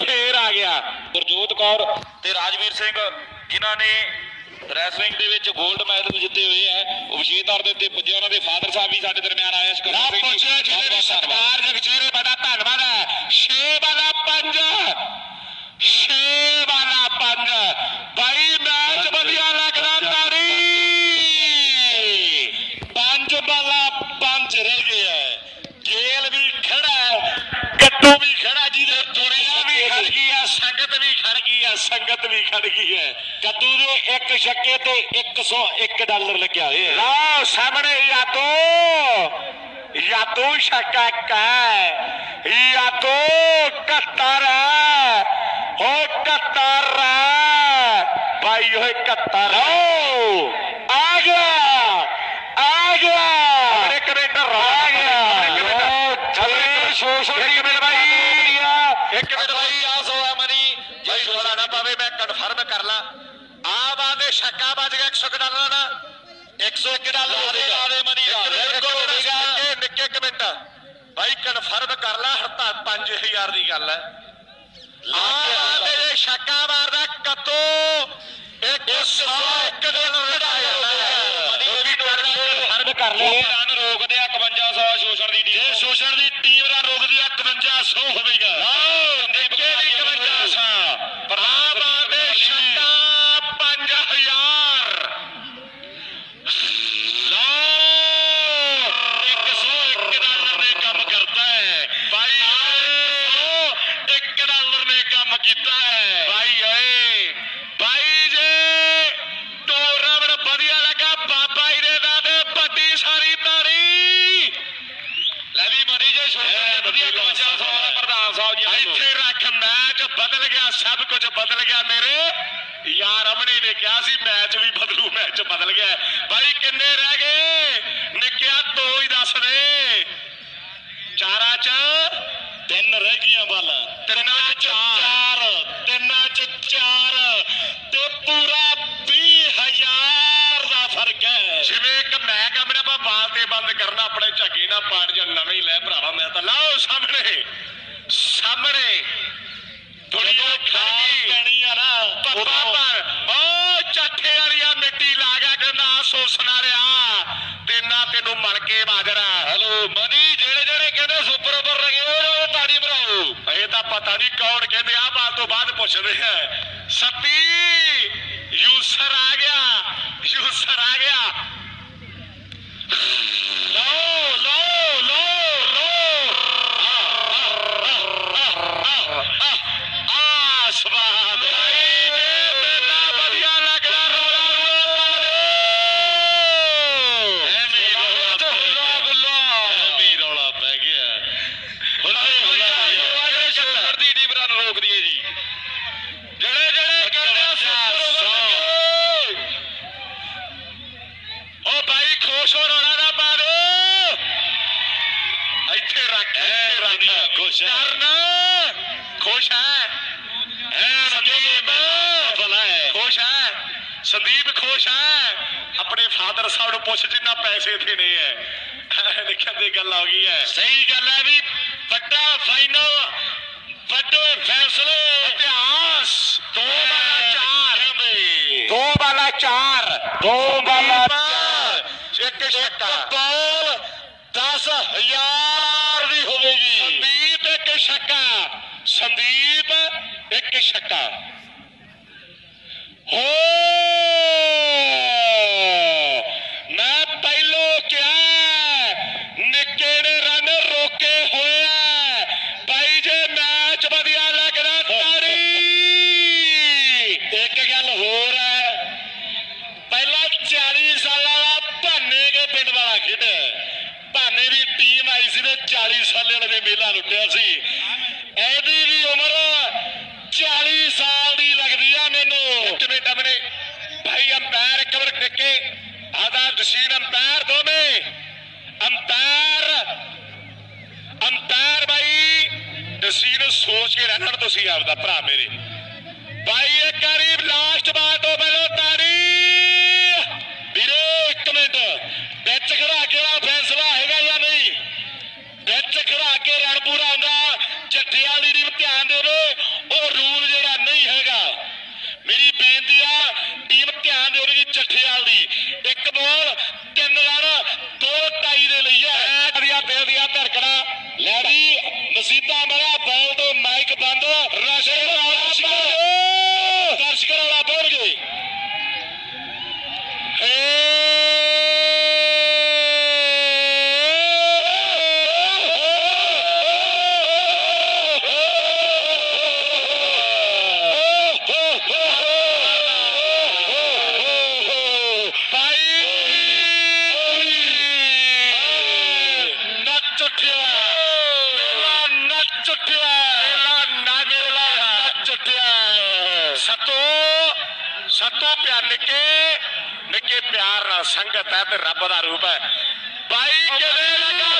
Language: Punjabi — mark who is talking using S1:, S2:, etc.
S1: ਫੇਰ ਆ ਗਿਆ।
S2: ਗੁਰਜੋਤ ਕੌਰ ਤੇ ਰਾਜਵੀਰ ਸਿੰਘ ਜਿਨ੍ਹਾਂ ਨੇ ਰੈਸਲਿੰਗ ਦੇ ਵਿੱਚ 골ਡ ਮੈਡਲ ਜਿੱਤੇ ਹੋਏ ਹੈ ਉਹ ਵਿਸ਼ੇਸ਼ਤਾਰ ਦੇ ਉੱਤੇ ਪੁੱਜੇ ਉਹਨਾਂ ਦੇ ਫਾਦਰ ਸਾਹਿਬ ਵੀ ਸਾਡੇ ਦਰਮਿਆਨ ਆਏ ਇਸ
S1: ਨਾ ਪੁੱਛਿਆ ਜਿਹਦੇ ਨੇ ਸਤਕਾਰ ਜਗਜੀਰੇ ਬੜਾ ਧੰਨਵਾਦ ਹੈ। ਛੇ ਵਾਲਾ ਪੰਜ ਛੇ ਵਾਲਾ ਪੰਜ। ਭਾਈ ਮੈਚ ਵਧੀਆ ਲੱਗਦਾ ਤਾੜੀ ਪੰਜ ਵਾਲਾ ਪੰਜ ਰਹਿ ਗਿਆ ਹੈ। ਗੇਲ ਵੀ ਖੜਾ ਹੈ, ਕੱਟੂ ਵੀ ਖੜਾ ਜਿਹਦੇ ਦੁਨੀਆ ਵੀ ਖੜ ਗਈ ਹੈ ਸੰਗਤ ਵੀ ਖੜ ਗਈ ਹੈ ਸੰਗਤ ਵੀ ਖੜ ਗਈ ਹੈ ਕੱਦੂ ਦੇ ਇੱਕ ਛੱਕੇ ਤੇ 101 ਡਾਲਰ ਲੱਗਿਆ ਹੋਇਆ ਹੈ ਲਓ ਸਾਹਮਣੇ ਯਾਦੋ ਯਾਦੋ ਛੱਕਾ ਇੱਕ ਹੈ ਯਾਦੋ 71 ਹੈ ਹੋ 71 ਹੈ ਭਾਈ ਓਏ 71 ਓ ਆ ਗਿਆ ਆ ਗਿਆ ਇੱਕ ਮਿੰਟ ਆ ਗਿਆ ਚੱਲੇ ਸੋਸ਼ਲ ਇੱਕ ਮਿੰਟ ਭਾਈ ਇੱਕ ਮਿੰਟ ਭਾਈ ਆਸ ਹੋਇਆ ਮਨੀ। ਜੇ ਛੋੜਾ ਨਾ ਪਵੇ ਮੈਂ ਕਨਫਰਮ ਕਰ ਲਾਂ। ਆ ਬਾਦੇ ਛੱਕਾ ਵੱਜ ਗਿਆ 100 ਡਾਲਰ ਦਾ। 101 ਡਾਲਰ
S2: ਲਾ ਦੇ, ਮਨੀ,
S1: ਨਿੱਕੇ ਨਿੱਕੇ ਇੱਕ ਮਿੰਟ। ਕਨਫਰਮ ਕਰ ਲਾ ਹਰਤਾ 5000 ਦੀ ਗੱਲ ਹੈ। ਆ ਬਾਦੇ ਛੱਕਾ ਮਾਰਦਾ ਕਤੋ 101 ਡਾਲਰ ਦਾ ਕਨਫਰਮ ਕਰ ਲੈ।
S2: ਰਨ ਰੋਕਦੇ ਆ 5100 ਸ਼ੋਸ਼ਣ ਦੀ
S1: ਜੇ
S2: ਟੀਮ
S1: ਸ਼ੋਸ਼ਣ ਦੀ ਟੀਮ ਰਨ ਰੋਕਦੀ ਆ 5100 ਹੋਵੇਗਾ ਨਿੱਕੇ ਦੀ 5100 ਪ੍ਰਭਾਵ ਦੇ ਛੱਕਾ 5000 ਲਓ 101 ਡਾਲਰ ਨੇ ਕੰਮ ਕਰਤਾ ਹੈ ਭਾਈ 1 ਡਾਲਰ ਨੇ ਕੰਮ ਕੀਤਾ ਹੈ ਭਾਈ ਓਏ ਭਾਈ ਜੇ ਟੂਰਨਾਮੈਂਟ ਵਧੀਆ ਲੱਗਾ ਬਾਬਾ ਜੀ ਦੇ ਨਾਂ ਤੇ ਵੱਡੀ ਸਾਰੀ ਤਾੜੀ
S2: ਲੈ ਵੀ ਮਨੀ ਜੇ ਸ਼ੋਸ਼ਣ ਦੇ ਵਧੀਆ 5100 ਵਾਲਾ ਪ੍ਰਧਾਨ ਸਾਹਿਬ ਜੀ ਵੱਲੋਂ।
S1: ਇੱਥੇ ਰੱਖ ਮੈਚ ਬਦਲ ਗਿਆ ਸਭ ਕੁਝ ਬਦਲ ਗਿਆ ਮੇਰੇ ਯਾਰ ਅਮਨੇ ਨੇ ਕਿਹਾ ਸੀ ਮੈਚ ਵੀ ਬਦਲੂ ਮੈਚ ਬਦਲ ਗਿਆ ਭਾਈ ਕਿੰਨੇ ਰਹਿ ਗਏ ਨਿੱਕਿਆ ਦੋ ਹੀ ਦੱਸ ਦੇ ਚਾਰਾਂ ਚ ਤਿੰਨ ਰਹਿ ਗਈਆਂ ਬਾਲਾਂ। ਤਿੰਨਾਂ ਚ। ਚਾਰ ਤਿੰਨਾਂ ਚ ਚਾਰ ਤੇ ਪੂਰਾ 20000 ਦਾ ਫ਼ਰਕ ਹੈ ਜਿਵੇਂ ਇੱਕ ਮੈਂ ਕਮਰੇ ਆਪਾਂ ਬਾਲ ਤੇ ਬੰਦ ਕਰਨਾ ਆਪਣੇ ਝੱਗੇ ਨਾਲ ਪਾੜ ਜਾਂ ਨਵੇਂ ਹੀ ਲੈ ਭਰਾਵਾ ਮੈਂ ਤਾਂ ਲਾਓ ਸਾਹਮਣੇ ਸਾਹਮਣੇ ਦੁਨੀਆ ਖਾਈ ਪੈਣੀ ਆ ਨਾ ਪੱਪਾ ਪਰ ਓ ਚੱਠੇ ਵਾਲੀਆ ਮਿੱਟੀ ਲਾ ਗਿਆ ਕਿ ਨਾ ਸੋਸਣਾ ਰਿਆ ਤੇ ਨਾ ਤੈਨੂੰ ਮਲ ਕੇ ਬਾਜਰਾ।
S2: ਹੈਲੋ ਮਨੀ ਜਿਹੜੇ ਜਿਹੜੇ ਕਹਿੰਦੇ ਸੁਪਰ ਓਵਰ ਲਗੇ ਉਹ ਤਾੜੀ ਭਰਾਓ
S1: ਇਹ ਤਾਂ ਪਤਾ ਨਹੀਂ ਕੌਣ ਕਹਿੰਦੇ ਆ ਬਾਤ ਤੋਂ ਬਾਅਦ ਪੁੱਛਦੇ ਆ। ਸਤੀ ਯੂਸਰ ਆ ਗਿਆ ਯੂਸਰ ਆ ਗਿਆ ਲੋ ਲੋ ਲੋ ਲੋ ਆ ਸਵਾਦ ਮੇਲਾ ਵਧੀਆ ਲੱਗਦਾ ਰੋਲਾ
S2: ਐਵੇਂ ਹੀ ਰੌਲਾ ਪੈ ਗਿਆ। ਐਵੇਂ ਹੀ ਰੌਲਾ ਪੈ ਗਿਆ ਹੁਣੇ ਹੁਣੇ ਸ਼ੋਸ਼ਣ ਦੀ ਟੀਮ ਰਨ ਰੋਕਦੀ ਹੈ ਜੀ
S1: ਜਿਹੜੇ ਜਿਹੜੇ ਕਹਿੰਦੇ ਆ ਸੁਪਰ ਓਵਰ ਓ ਭਾਈ ਖੁਸ਼ ਹੋ ਰੋਣਾ ਨਾ ਪਾ ਦਿਓ ਇੱਥੇ ਰੱਖ ਇੱਥੇ ਰੱਖ।
S2: ਦੁਨੀਆ ਖੁਸ਼ ਹੈ।
S1: ਕਰਨ ਖੁਸ਼ ਹੈ।
S2: ਐਨ
S1: ਸੰਦੀਪ
S2: ਭਲਾ ਹੈ।
S1: ਖੁਸ਼ ਹੈ। ਸੰਦੀਪ ਖੁਸ਼ ਹੈ। ਆਪਣੇ ਫਾਦਰ ਸਾਹਿਬ ਨੂੰ ਪੁੱਛ ਜਿੰਨਾ ਪੈਸੇ ਦੇਣੇ ਐ। ਦੇਖਿਆ ਤੇ ਗੱਲ ਹੋ ਗਈ ਹੈ
S2: ਸਹੀ ਗੱਲ ਹੈ ਵੀ ਵੱਡਾ ਫਾਈਨਲ ਵੱਡੇ ਫੈਸਲੇ।
S1: ਇਤਿਹਾਸ ਦੋ ਵਾਲਾ ਚਾਰ। ਦੋ ਵਾਲਾ ਚਾਰ।
S2: ਦੋ ਵਾਲਾ
S1: ਇੱਕ ਛੱਕਾ
S2: ਬਾਲ 10000 ਦੀ ਹੋਵੇਗੀ।
S1: ਸੰਦੀਪ ਇੱਕ ਛੱਕਾ। ਸੰਦੀਪ ਇੱਕ ਛੱਕਾ। ਹੋ! ਮੈਂ ਪਹਿਲੋਂ ਕਿਹਾ ਨਿੱਕੇ ਨੇ ਰਨ ਰੋਕੇ ਹੋਇਆ ਭਾਈ ਜੇ ਮੈਚ ਵਧੀਆ ਲੱਗਦਾ ਤਾੜੀ। ਇੱਕ ਗੱਲ ਹੋਰ ਹੈ। ਪਹਿਲਾਂ 40 ਸਾਲਾਂ ਦਾ ਭਾਨੇ ਕੇ ਪਿੰਡ ਵਾਲਾ ਖੇਡਿਆ। ਭਾਨੇ ਦੀ ਟੀਮ ਆਈ ਸੀ ਤੇ 40 ਸਾਲੇ ਵਾਲੇ ਨੇ ਮੇਲਾ ਲੁੱਟਿਆ ਸੀ। ਇਹਦੀ ਵੀ ਉਮਰ 40 ਸਾਲ ਦੀ ਲੱਗਦੀ ਆ ਮੈਨੂੰ। ਇੱਕ ਮਿੰਟ ਭਾਈ ਅੰਪਾਇਰ ਇੱਕ ਵਾਰ ਟਿੱਕੇ। ਆਦਾ ਦਸ਼ੀਨ ਅੰਪਾਇਰ ਦੋਵੇਂ। ਅੰਪਾਇਰ ਅੰਪਾਇਰ ਭਾਈ ਦਸ਼ੀਨ ਸੋਚ ਕੇ ਰਹਿਣਾ ਤੁਸੀਂ ਆਪਦਾ ਭਰਾ ਮੇਰੇ। ਧੜਕਣਾ। ਲੈਣੀ ਮਸੀਤਾ ਮੇਰਾ ਬੋਲ ਦੋ
S2: ਮਾਈਕ ਬੰਦ
S1: ਰਸ਼ ਕਰਾਉਣਾ ਸਤੋ ਪਿਆਰ, ਨਿੱਕੇ ਨਿੱਕੇ ਪਿਆਰ ਨਾਲ ਸੰਗਤ ਹੈ ਤੇ ਰੱਬ ਦਾ ਰੂਪ ਹੈ। ਬਾਈ ਕਿਵੇਂ ਲੱਗਾ